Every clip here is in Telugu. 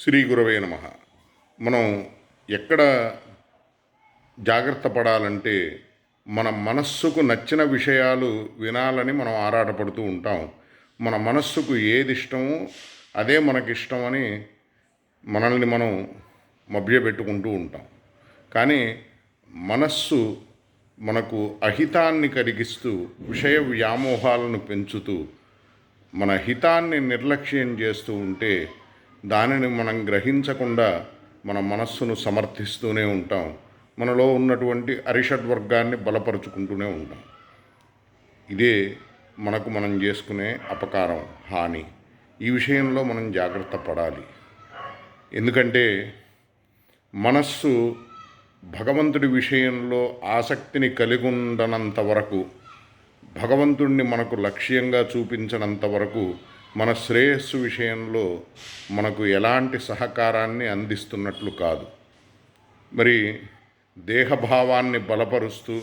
శ్రీ గురవే నమ. మనం ఎక్కడ జాగ్రత్త పడాలంటే మన మనస్సుకు నచ్చిన విషయాలు వినాలని మనం ఆరాటపడుతూ ఉంటాం. మన మనస్సుకు ఏది ఇష్టమో అదే మనకిష్టమని మనల్ని మనం మభ్యపెట్టుకుంటూ ఉంటాం. కానీ మనస్సు మనకు అహితాన్ని కలిగిస్తూ విషయ వ్యామోహాలను పెంచుతూ మన హితాన్ని నిర్లక్ష్యం చేస్తూ ఉంటే దానిని మనం గ్రహించకుండా మన మనస్సును సమర్థిస్తూనే ఉంటాం. మనలో ఉన్నటువంటి అరిషడ్ వర్గాన్ని బలపరుచుకుంటూనే ఉంటాం. ఇదే మనకు మనం చేసుకునే అపకారం హాని. ఈ విషయంలో మనం జాగ్రత్త పడాలి. ఎందుకంటే మనస్సు భగవంతుడి విషయంలో ఆసక్తిని కలిగి ఉండనంత వరకు భగవంతుణ్ణి మనకు లక్ష్యంగా చూపించినంత వరకు మన శ్రేయస్సు విషయంలో మనకు ఎలాంటి సహకారాన్ని అందిస్తున్నట్లు కాదు. మరి దేహభావాన్ని బలపరుస్తూ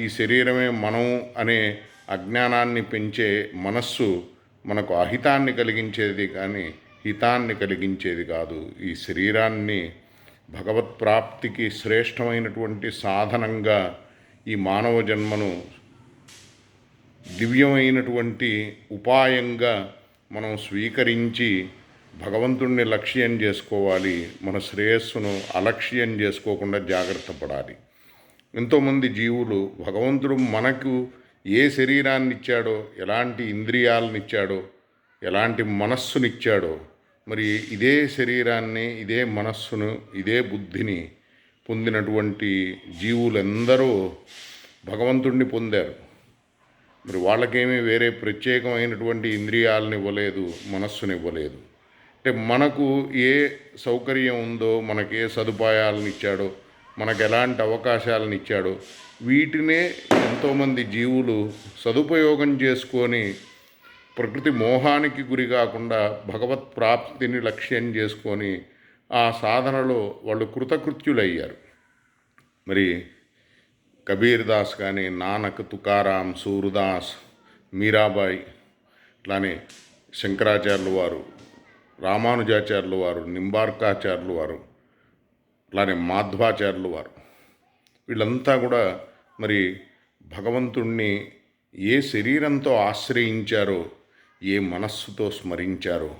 ఈ శరీరమే మనం అనే అజ్ఞానాన్ని పెంచే మనస్సు మనకు అహితాన్ని కలిగించేది కానీ హితాన్ని కలిగించేది కాదు. ఈ శరీరాన్ని భగవత్ ప్రాప్తికి శ్రేష్టమైనటువంటి సాధనంగా ఈ మానవ జన్మను దివ్యమైనటువంటి ఉపాయంగా మనం స్వీకరించి భగవంతుణ్ణి లక్ష్యం చేసుకోవాలి మన శ్రేయస్సును అలక్ష్యం చేసుకోకుండా జాగ్రత్త పడాలి. ఎంతోమంది జీవులు భగవంతుడు మనకు ఏ శరీరాన్ని ఇచ్చాడో ఎలాంటి ఇంద్రియాలను ఇచ్చాడో ఎలాంటి మనస్సునిచ్చాడో మరి ఇదే శరీరాన్ని ఇదే మనస్సును ఇదే బుద్ధిని పొందినటువంటి జీవులందరూ భగవంతుణ్ణి పొందారు. మరి వాళ్ళకేమీ వేరే ప్రత్యేకమైనటువంటి ఇంద్రియాలను ఇవ్వలేదు మనస్సుని ఇవ్వలేదు అంటే మనకు ఏ సౌకర్యం ఉందో మనకే ఏ సదుపాయాలను ఇచ్చాడో మనకు ఎలాంటి అవకాశాలను ఇచ్చాడో వీటినే ఎంతోమంది జీవులు సదుపయోగం చేసుకొని ప్రకృతి మోహానికి గురి కాకుండా భగవత్ ప్రాప్తిని లక్ష్యం చేసుకొని ఆ సాధనలో వాళ్ళు కృతకృత్యులయ్యారు. మరి కబీర్ దాస్ కానీ నానక్ తుకారాం సూరుదాస్ మీరాబాయి ఇట్లానే శంకరాచార్యులు వారు రామానుజాచార్యులు వారు నింబార్కాచార్యులు వారు అలానే మాధ్వాచార్యులు వారు. వీళ్ళంతా కూడా మరి భగవంతుణ్ణి ఏ శరీరంతో ఆశ్రయించారో ఏ మనస్సుతో స్మరించారో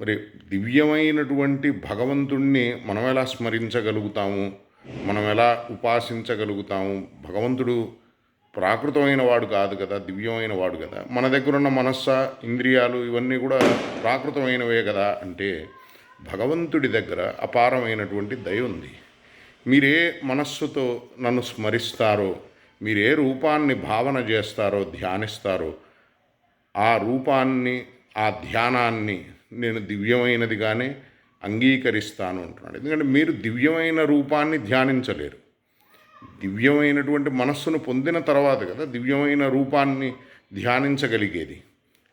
మరి దివ్యమైనటువంటి భగవంతుణ్ణి మనం ఎలా స్మరించగలుగుతాము? మనం ఎలా ఉపాసించగలుగుతాము? భగవంతుడు ప్రాకృతమైన వాడు కాదు కదా దివ్యమైన వాడు కదా. మన దగ్గర ఉన్న మనస్స ఇంద్రియాలు ఇవన్నీ కూడా ప్రాకృతమైనవే కదా అంటే భగవంతుడి దగ్గర అపారమైనటువంటి దయ ఉంది. మీరే మనస్సుతో నన్ను స్మరిస్తారో మీరే రూపాన్ని భావన చేస్తారో ధ్యానిస్తారో ఆ రూపాన్ని ఆ ధ్యానాన్ని నేను దివ్యమైనదిగానే అంగీకరిస్తాను అంటున్నాడు. ఎందుకంటే మీరు దివ్యమైన రూపాన్ని ధ్యానించలేరు. దివ్యమైనటువంటి మనస్సును పొందిన తర్వాత కదా దివ్యమైన రూపాన్ని ధ్యానించగలిగేది.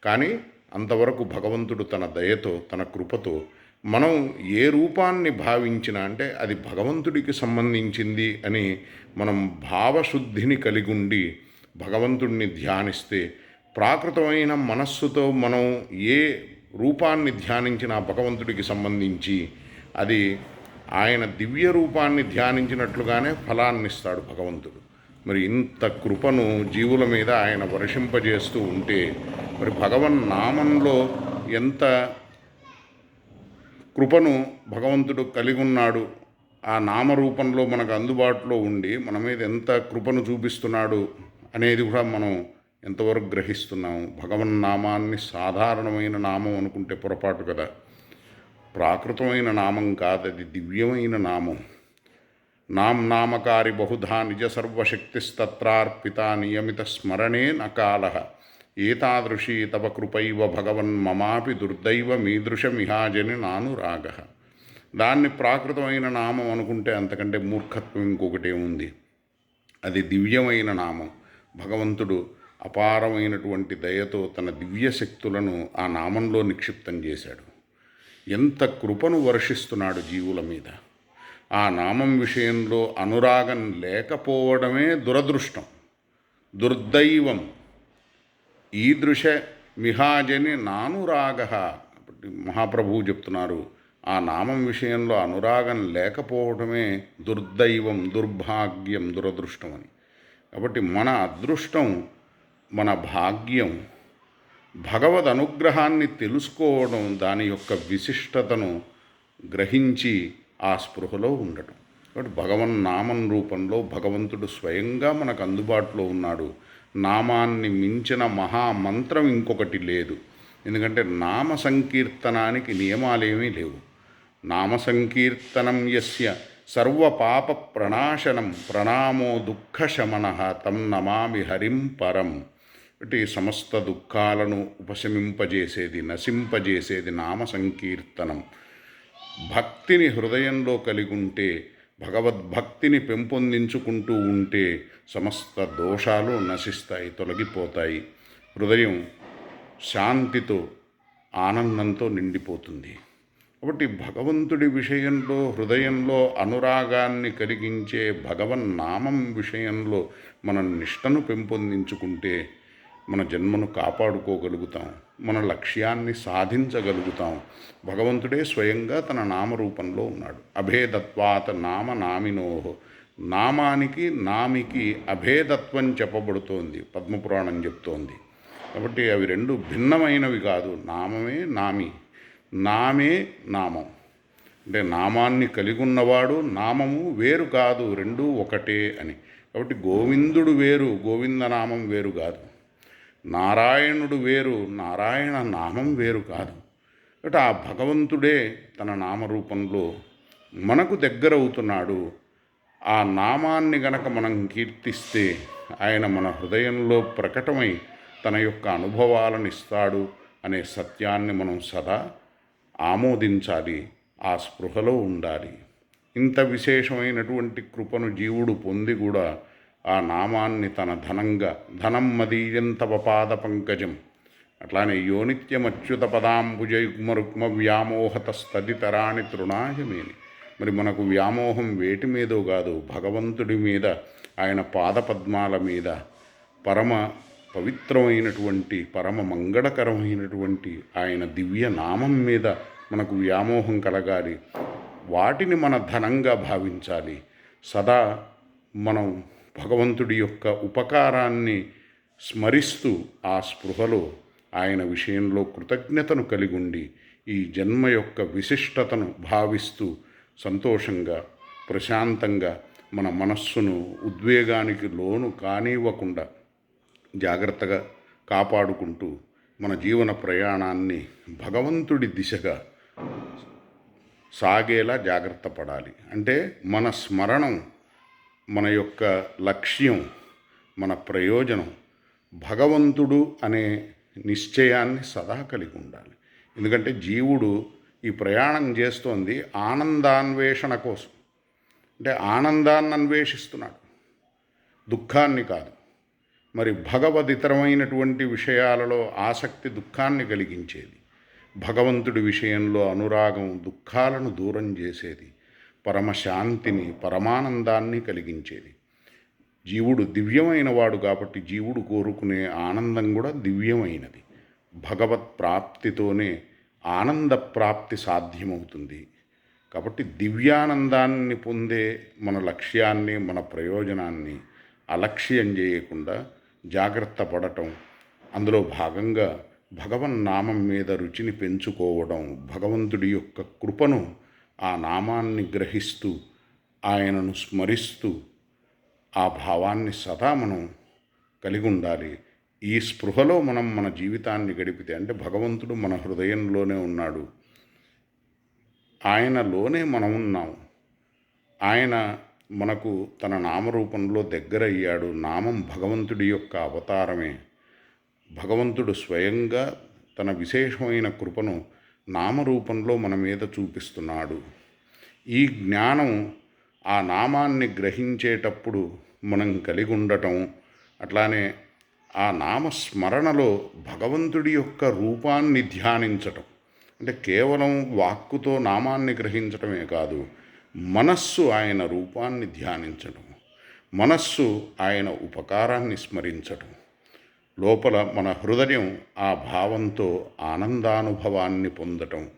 కానీ అంతవరకు భగవంతుడు తన దయతో తన కృపతో మనం ఏ రూపాన్ని భావించినా అంటే అది భగవంతుడికి సంబంధించింది అని మనం భావశుద్ధిని కలిగి ఉండి భగవంతుడిని ధ్యానిస్తే ప్రాకృతమైన మనస్సుతో మనం ఏ రూపాన్ని ధ్యానించిన భగవంతుడికి సంబంధించి అది ఆయన దివ్య రూపాన్ని ధ్యానించినట్లుగానే ఫలాన్ని ఇస్తాడు భగవంతుడు. మరి ఇంత కృపను జీవుల మీద ఆయన వర్షింపజేస్తూ ఉంటే మరి భగవన్ నామంలో ఎంత కృపను భగవంతుడు కలిగి ఉన్నాడు ఆ నామరూపంలో మనకు అందుబాటులో ఉండి మన మీద ఎంత కృపను చూపిస్తున్నాడు అనేది కూడా మనం ఎంతవరకు గ్రహిస్తున్నాము? భగవన్ నామాన్ని సాధారణమైన నామం అనుకుంటే పొరపాటు కదా. ప్రాకృతమైన నామం కాదు అది దివ్యమైన నామం. నాం నామకారి బహుధా నిజ సర్వశక్తిస్తత్రార్పిత నియమిత స్మరణే నకాల ఏతాదృశీ తవ కృపైవ భగవన్ మమాపి దుర్దైవ మీదృశమిహాజని నానురాగ దాన్ని ప్రాకృతమైన నామం అనుకుంటే అంతకంటే మూర్ఖత్వం ఇంకొకటే ఉంది. అది దివ్యమైన నామం. భగవంతుడు అపారమైనటువంటి దయతో తన దివ్య శక్తులను ఆ నామంలో నిక్షిప్తం చేశాడు. ఎంత కృపను వర్షిస్తున్నాడు జీవుల మీద. ఆ నామం విషయంలో అనురాగం లేకపోవడమే దురదృష్టం. దుర్దైవం. ఈదృశ మిహాజని నానురాగ. మహాప్రభువు చెప్తున్నారు ఆ నామం విషయంలో అనురాగం లేకపోవడమే దుర్దైవం దుర్భాగ్యం దురదృష్టం అని. కాబట్టి మన అదృష్టం మన భాగ్యం భగవద్ అనుగ్రహాన్ని తెలుసుకోవడం దాని యొక్క విశిష్టతను గ్రహించి ఆ స్పృహలో ఉండటం. కాబట్టి భగవన్ నామం రూపంలో భగవంతుడు స్వయంగా మనకు అందుబాటులో ఉన్నాడు. నామాన్ని మించిన మహామంత్రం ఇంకొకటి లేదు. ఎందుకంటే నామ సంకీర్తనానికి నియమాలేమీ లేవు. నామ సంకీర్తనం యస్య సర్వపాప ప్రణాశనం ప్రణామో దుఃఖశమన తం నమామి హరిం పరం. ఇటు సమస్త దుఃఖాలను ఉపశమింపజేసేది నశింపజేసేది నామ సంకీర్తనం. భక్తిని హృదయంలో కలిగి ఉంటే భగవద్భక్తిని పెంపొందించుకుంటూ ఉంటే సమస్త దోషాలు నశిస్తాయి తొలగిపోతాయి. హృదయం శాంతితో ఆనందంతో నిండిపోతుంది. కాబట్టి భగవంతుడి విషయంలో హృదయంలో అనురాగాన్ని కలిగించే భగవన్నామం విషయంలో మన నిష్టను పెంపొందించుకుంటే మన జన్మను కాపాడుకోగలుగుతాం మన లక్ష్యాన్ని సాధించగలుగుతాం. భగవంతుడే స్వయంగా తన నామరూపంలో ఉన్నాడు. అభేదత్వాత నామ నామినోహో నామానికి నామికి అభేదత్వం చెప్పబడుతోంది పద్మపురాణం చెప్తోంది. కాబట్టి అవి రెండు భిన్నమైనవి కాదు. నామమే నామి నామే నామం. అంటే నామాన్ని కలిగి ఉన్నవాడు నామము వేరు కాదు రెండూ ఒకటే అని. కాబట్టి గోవిందుడు వేరు గోవిందనామం వేరు కాదు. నారాయణుడు వేరు నారాయణ నామం వేరు కాదు. కాబట్టి ఆ భగవంతుడే తన నామరూపంలో మనకు దగ్గరవుతున్నాడు. ఆ నామాన్ని గనక మనం కీర్తిస్తే ఆయన మన హృదయంలో ప్రకటమై తన యొక్క అనుభవాలను ఇస్తాడు అనే సత్యాన్ని మనం సదా ఆమోదించాలి ఆ స్పృహలో ఉండాలి. ఇంత విశేషమైనటువంటి కృపను జీవుడు పొంది కూడా ఆ నామాన్ని తన ధనంగా ధనం మదీయంతవ పాద పంకజం అట్లానే యోనిత్యమచ్యుత పదాంబుజయుగ్మ వ్యామోహత స్థదితరాణి తృణాయమేని. మరి మనకు వ్యామోహం వేటి మీదో కాదు భగవంతుడి మీద ఆయన పాదపద్మాల మీద. పరమ పవిత్రమైనటువంటి పరమ మంగళకరమైనటువంటి ఆయన దివ్య నామం మీద మనకు వ్యామోహం కలగాలి. వాటిని మన ధనంగా భావించాలి. సదా మనం భగవంతుడి యొక్క ఉపకారాన్ని స్మరిస్తూ ఆ స్పృహలో ఆయన విషయంలో కృతజ్ఞతను కలిగి ఉండి ఈ జన్మ యొక్క విశిష్టతను భావిస్తూ సంతోషంగా ప్రశాంతంగా మన మనస్సును ఉద్వేగానికి లోను కానివ్వకుండా జాగ్రత్తగా కాపాడుకుంటూ మన జీవన ప్రయాణాన్ని భగవంతుడి దిశగా సాగేలా జాగ్రత్త పడాలి. అంటే మన స్మరణం మన యొక్క లక్ష్యం మన ప్రయోజనం భగవంతుడు అనే నిశ్చయాన్ని సదా కలిగి ఉండాలి. ఎందుకంటే జీవుడు ఈ ప్రయాణం చేస్తోంది ఆనందాన్వేషణ కోసం. అంటే ఆనందాన్ని అన్వేషిస్తున్నాడు. దుఃఖాన్ని కాదు. మరి భగవదితరమైనటువంటి విషయాలలో ఆసక్తి దుఃఖాన్ని కలిగించేది. భగవంతుడి విషయంలో అనురాగం దుఃఖాలను దూరం చేసేది. పరమశాంతిని పరమానందాన్ని కలిగించేది. జీవుడు దివ్యమైన వాడు కాబట్టి జీవుడు కోరుకునే ఆనందం కూడా దివ్యమైనది. భగవత్ ప్రాప్తితోనే ఆనంద ప్రాప్తి సాధ్యమవుతుంది. కాబట్టి దివ్యానందాన్ని పొందే మన లక్ష్యాన్ని మన ప్రయోజనాన్ని అలక్ష్యం చేయకుండా జాగ్రత్త పడటం అందులో భాగంగా భగవన్ నామం మీద రుచిని పెంచుకోవడం భగవంతుడి యొక్క కృపను ఆ నామాన్ని గ్రహిస్తూ ఆయనను స్మరిస్తూ ఆ భావాన్ని సదా మనం కలిగి ఉండాలి. ఈ స్పృహలో మనం మన జీవితాన్ని గడిపితే అంటే భగవంతుడు మన హృదయంలోనే ఉన్నాడు. ఆయనలోనే మనం ఉన్నాం. ఆయన మనకు తన నామరూపంలో దగ్గరయ్యాడు. నామం భగవంతుడి యొక్క అవతారమే. భగవంతుడు స్వయంగా తన విశేషమైన కృపను నామరూపంలో మన మీద చూపిస్తున్నాడు. ఈ జ్ఞానం ఆ నామాన్ని గ్రహించేటప్పుడు మనం కలిగి ఉండటం అట్లానే ఆ నామస్మరణలో భగవంతుడి యొక్క రూపాన్ని ధ్యానించటం. అంటే కేవలం వాక్కుతో నామాన్ని గ్రహించటమే కాదు మనస్సు ఆయన రూపాన్ని ధ్యానించడం మనస్సు ఆయన ఉపకారాన్ని స్మరించటం. లోపల మన హృదయం ఆ భావంతో ఆనందానుభవాన్ని పొందటం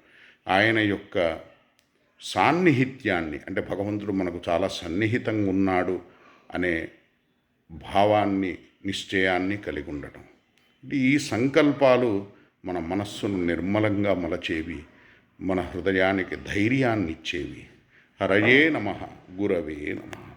ఆయన యొక్క సాన్నిహిత్యాన్ని అంటే భగవంతుడు మనకు చాలా సన్నిహితంగా ఉన్నాడు అనే భావాన్ని నిశ్చయాన్ని కలిగి ఉండటం. అంటే ఈ సంకల్పాలు మన మనస్సును నిర్మలంగా మలచేవి మన హృదయానికి ధైర్యాన్ని ఇచ్చేవి. హరయే నమ గురవే నమ.